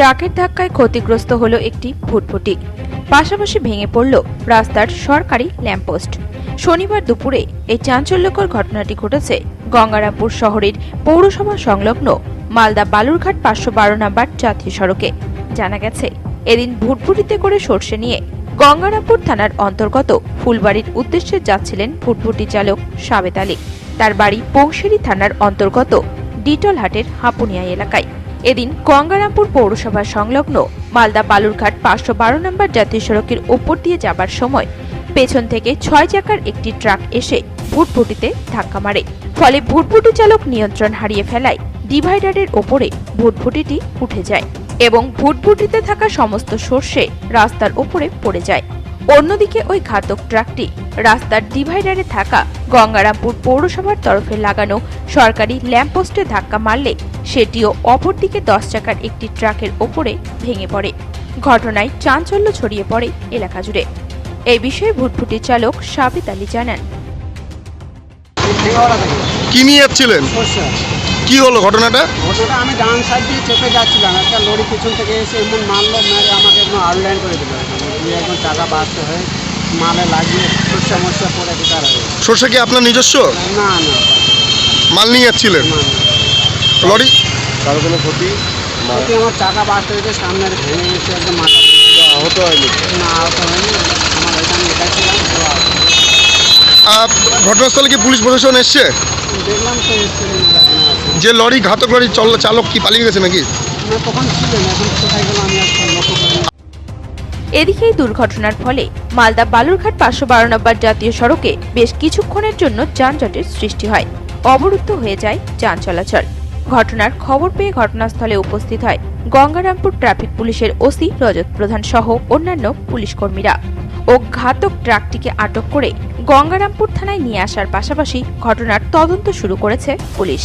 ট্রাকের ধাক্কায় ক্ষতিগ্রস্ত হল একটি ফুটফুটি। পাশাপাশি ভেঙে পড়ল রাস্তার সরকারি ল্যাম্পপোস্ট। শনিবার দুপুরে এই চাঞ্চল্যকর ঘটনাটি ঘটেছে গঙ্গারামপুর শহরের পৌরসভা সংলগ্ন মালদা বালুরঘাট পাঁচশো বারো নম্বর জাতীয় সড়কে। জানা গেছে, এদিন ভুটভুটিতে করে সর্ষে নিয়ে গঙ্গারামপুর থানার অন্তর্গত ফুলবাড়ির উদ্দেশ্যে যাচ্ছিলেন ফুটফুটি চালক সাবেত আলী। তার বাড়ি পৌশেরি থানার অন্তর্গত ডিটলহাটের হাপুনিয়া এলাকায়। এদিন গঙ্গারামপুর পৌরসভা সংলগ্ন মালদা বালুরঘাট পাঁচশো বারো নম্বর জাতীয় সড়কের ওপর দিয়ে যাবার সময় পেছন থেকে ছয় চাকার একটি ট্রাক এসে ভুটভুটিতে ধাক্কা মারে। ফলে ভুটভুটি চালক নিয়ন্ত্রণ হারিয়ে ফেলায় ডিভাইডারের ওপরে ভুটভুটিটি উঠে যায় এবং ভুটভুটিতে থাকা সমস্ত সর্ষে রাস্তার ওপরে পড়ে যায়। অন্যদিকে ওই ঘাতক ট্রাকটি রাস্তার ডিভাইডারে থাকা গঙ্গারামপুর পৌরসভার তরফে লাগানো সরকারি ল্যাম্পপোস্টে ধাক্কা মারলে সেটিও অপরদিকে দশ চাকার একটি ট্রাকের ওপরে ভেঙে পড়ে। ঘটনায় চাঞ্চল্য ছড়িয়ে পড়ে এলাকা জুড়ে। এই বিষয়ে ভুটভুটি চালক সাবিত আলী জানান। কি নিয়ে যাচ্ছিলেন? কি হলো ঘটনাটা? ঘটনাটা আমি ডান সাইড দিয়ে চেপে যাচ্ছিলাম। একটা লরি পিছন থেকে এসে এমন মারলো মেরে আমাকে একদম আউটলাইন করে দিল দিয়ে একদম টাকা বাঁচতে হয়ে মালে লাগিয়ে সর্ষে মরষে পরে বেকার হয়ে। সর্ষে কি আপনার নিজস্ব? না না মাল নিয়ে যাচ্ছিলেন। লরি? কারও কোনো ক্ষতি? না। ওতে আমার টাকা বাঁচতে হয়েছে সামনে ভেঙে গেছে একদম মাথা আহত হয়নি। না আহত হয়নি। আমার এখানে একাই ছিলাম আহ, ঘটনাস্থলে কি পুলিশ প্রশাসন এসছে? দেখলাম তো এসছে। যে লরি ঘাতক লরি চল চালক কি পালিয়ে গেছে নাকি? এদিকে এই দুর্ঘটনার ফলে মালদা বালুরঘাট পাঁচশো বারো নম্বর জাতীয় সড়কে বেশ কিছুক্ষণের জন্য যানজটের সৃষ্টি হয়। অবরুদ্ধ হয়ে যায় যান চলাচল। ঘটনার খবর পেয়ে ঘটনাস্থলে উপস্থিত হয় গঙ্গারামপুর ট্রাফিক পুলিশের ওসি রজত প্রধান সহ অন্যান্য পুলিশ কর্মীরা ও ঘাতক ট্রাকটিকে আটক করে গঙ্গারামপুর থানায় নিয়ে আসার পাশাপাশি ঘটনার তদন্ত শুরু করেছে পুলিশ।